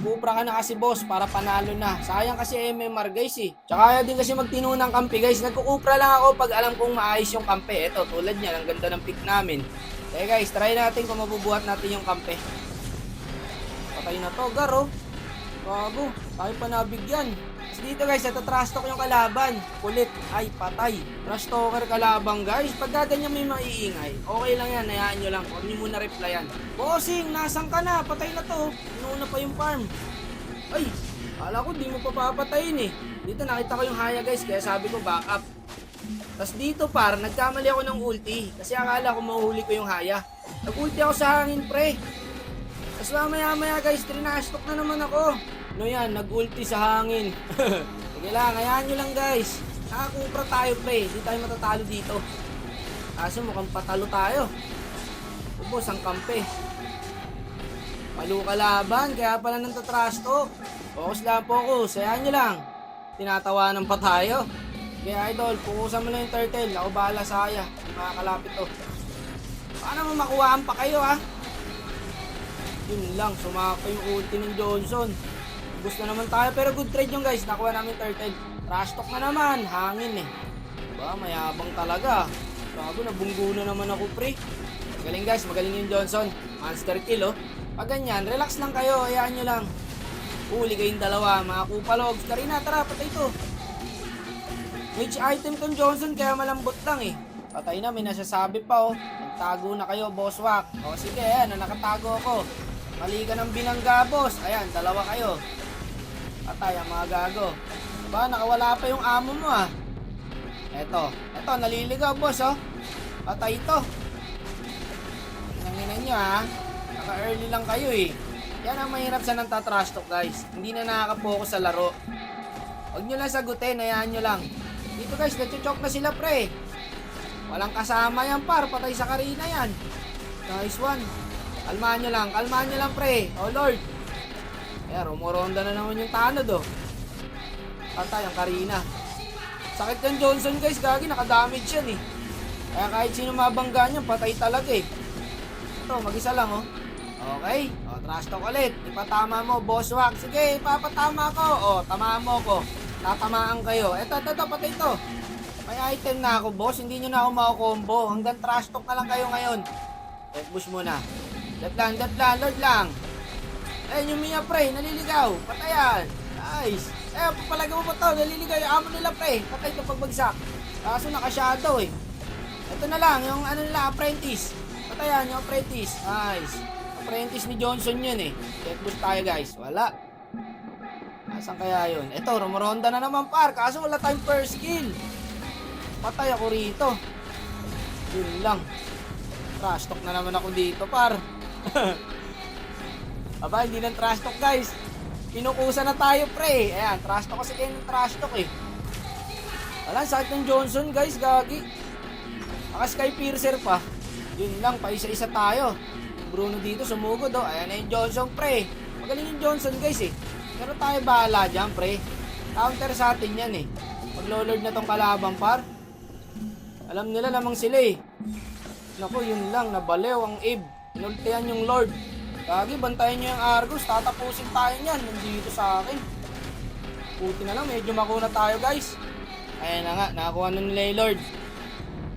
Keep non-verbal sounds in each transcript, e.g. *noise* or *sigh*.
Mag-upra ka na kasi boss para panalo na. Sayang kasi MMR guys eh. Tsaka kaya din kasi magtino ng kampi guys. Nagkukupra lang ako pag alam kong maayos yung kampi. Ito tulad niya, ang ganda ng pick namin. Eh guys, try natin kung mabubuhat natin yung kampi. Patay na to, Garo. Bago, tayo pa nabigyan. Tapos dito guys, ito trash talk yung kalaban. Kulit, ay patay. Trash talker kalabang guys. Pag gaganyan may maiingay, okay lang yan, hayaan nyo lang. Huwag nyo muna replyan. Bossing, nasan ka na? Patay na to. Inuuna pa yung farm. Ay, kala ko di mo pa papatayin eh. Dito nakita ko yung haya guys, kaya sabi ko back up. Tapos dito par, nagkamali ako ng ulti. Kasi akala ko mahuhuli ko yung haya. Nag-ulti ako sa hangin pre. Tapos mamaya maya guys, trinastok na naman ako. Ano yan, nag-ulti sa hangin. *laughs* Sige lang, hayaan nyo lang guys. Nakakupra tayo pre, di tayo matatalo dito. Kaso mukhang patalo tayo. Ubos ang kampe. Palo kalaban, kaya pala nang tatrash talk. Focus lang, focus. Hayaan nyo lang. Tinatawanan pa tayo. Kaya idol, pukusan mo lang yung turtle. Ako bahala sa. Hindi makakalapit to. Paano mo makuhaan pa kayo ha? Yun lang, sumaka yung ulti ng Johnson. Gusto naman tayo, pero good trade yung guys. Nakuha namin turtle. Trash talk na naman, hangin eh. Diba, mayabang talaga. Bago, nabunggo na naman ako pre. Magaling guys, magaling yung Johnson. Monster kill oh. Pag ganyan, relax lang kayo, hayaan nyo lang. Huli kayong dalawa, mga kupalogs. Karina, tara, patay to. Rich item tong Johnson, kaya malambot lang eh. Patay na, may nasasabi pa oh. Nagtago na kayo, boss wak. O sige, ayan, nakatago ako. Mali ka ng binangga, boss. Ayan, dalawa kayo. Patay ang mga gago. Diba, nakawala pa yung amo mo ah. Eto, eto, naliligaw, boss oh. Patay ito. Nanginan nyo ha. Naka-early lang kayo eh. Yan ang mahirap sa nagtatrash talk guys. Hindi na nakaka-focus sa laro. Huwag nyo lang sagutin, hayaan nyo lang. Dito guys, nachochok na sila pre. Walang kasama yan par, patay sa Karina yan. Nice one. Kalmahan nyo lang, kalmahan nyo lang pre. Oh lord. Kaya rumoronda na naman yung tanod oh. Patay ang Karina. Sakit yung Johnson guys, gagi, nakadamage yan eh. Kaya kahit sino mabangga niyan, patay talaga eh. Ito, mag-isa lang oh. Okay, o trash talk ulit. Ipatama mo, boss wak. Sige, ipapatama ko. O, tamaan mo ko. Tatamaan kayo. Eto, eto, eto, patay ito. May item na ako, boss. Hindi nyo na ako makakombo. Hanggang trash talk na lang kayo ngayon. Eh, push muna. Left lang, left lang, lord lang. Ayun yung Mia pre, naliligaw. Patayan. Nice. Eh, papalagay mo pa to, naliligaw. Yung amo nila pre, patay ito pagbagsak. Kaso naka-shadow eh. Ito na lang, yung ano nila, apprentice. Patayan, yung apprentice. Nice. Apprentice ni Johnson yun eh. Check boost tayo guys. Wala. Asan kaya yun? Ito, rumoronda na naman par. Kaso wala tayong first kill. Patay ako rito. Yun lang. Trash talk na naman ako dito par. *laughs* Aba, hindi ng trash talk guys. Pinukusa na tayo pre. Ayan, trash talk kasi kayo ng trash talk eh. Wala, sakit ng Johnson guys, gagi. Naka Sky Piercer pa. Yun lang, pa isa-isa tayo. Bruno dito, sumugod oh. Ayan na yung Johnson pre. Magaling yung Johnson guys eh. Pero tayo bahala dyan pre. Counter sa atin yan eh. Maglolord na tong kalabang par. Alam nila lamang sila eh. Naku, yun lang, nabalew ang Abe. Inultihan yung Lord. Gagi, bantayan nyo yung Argus. Tatapusin tayo niyan. Nandito sa akin. Puti na lang, medyo makuna tayo guys. Ayan na nga, nakakuha na nila yung Lord.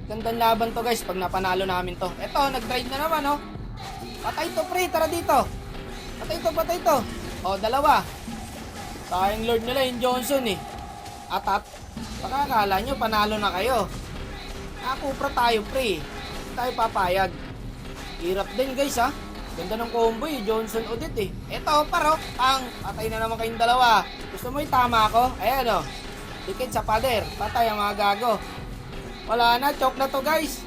Gandang laban to guys pag napanalo namin to. Eto, nag-drive na naman oh. Patay to pre, tara dito. Patay to, patay to. O, dalawa. Sayang Lord nila yung Johnson eh. Atat. Baka akala nyo, panalo na kayo. Nakupra tayo pre. Hindi tayo papayag. Hirap din guys ha. Ganda ng combo eh, Johnson Odette eh. Eto, paro, pang, patay na naman kayong dalawa. Gusto mo yung tama ko? Ayan o. Dikit sa pader, patay ang mga gago. Wala na, choke na to guys.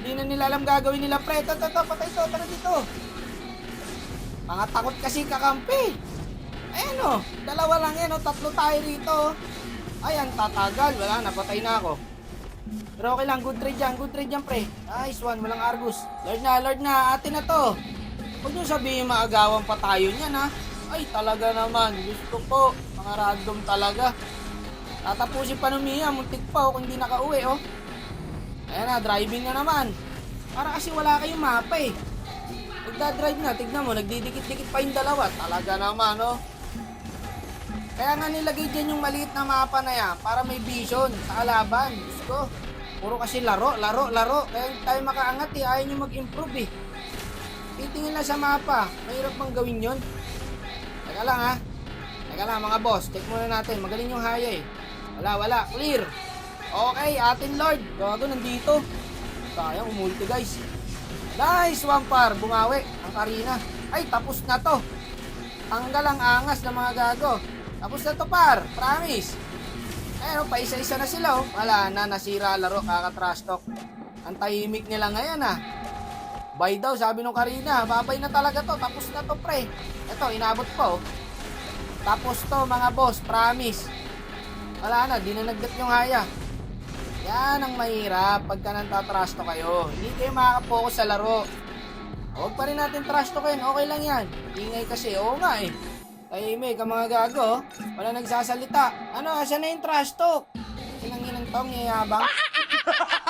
Hindi na nila alam gagawin nila pre. Ito, ito, ito, patay to, tara dito. Mga takot kasi kakampi. Ayan o, dalawa lang yan o, tatlo tayo rito. Ayan, tatagal, wala, napatay na ako. Pero okay lang, good trade yan, good trade yan pre. Nice one, walang Argus. Lord na, Lord na, atin na to. Huwag nyo sabihin maagawan pa tayo niyan ha. Ay, talaga naman, gusto ko. Mga random talaga. Tatapusin pa ng Mia, muntik pa oh, hindi nakauwi oh. Ayan na, driving na naman. Para kasi wala kayong mapa eh. Nagdadrive na, tignan mo, nagdidikit-dikit pa yung dalawa. Talaga naman, no? Kaya nga nilagay dyan yung maliit na mapa na yan para may vision sa kalaban. Diyos ko. Puro kasi laro, laro, laro. Kaya tayo makaangat eh. Ayaw nyo mag-improve eh. Titingin lang sa mapa. Mahirap bang gawin yon? Teka lang ha. Teka lang mga boss. Check muna natin. Magaling yung haya eh. Wala, wala. Clear. Okay, atin Lord. Gago, nandito. Sayang, umulti guys. Nice, Wampar. Bumawi. Ang Karina. Ay, tapos na to. Tanggal ang angas ng mga gago. Tapos na to, par. Promise. Ayun, pa isa-isa na sila, oh. Wala na, nasira laro, kaka-trash talk. Ang tahimik nila ngayon, ah. Bye daw, sabi nung Karina. Babay na talaga to. Tapos na to, pre. Ito, inabot pa, oh. Tapos to, mga boss. Promise. Wala na, di na nagdat yung haya. Yan ang mahirap pagka nantatrash to kayo. Hindi kayo makakapokus sa laro. Huwag pa rin natin trash to kayo. Okay lang yan. Ingay kasi. Oo nga eh. Ay, Amy, ka mga gago. Wala nagsasalita. Ano, siya na yung trash talk. Sinang inang tong yayabang. *laughs*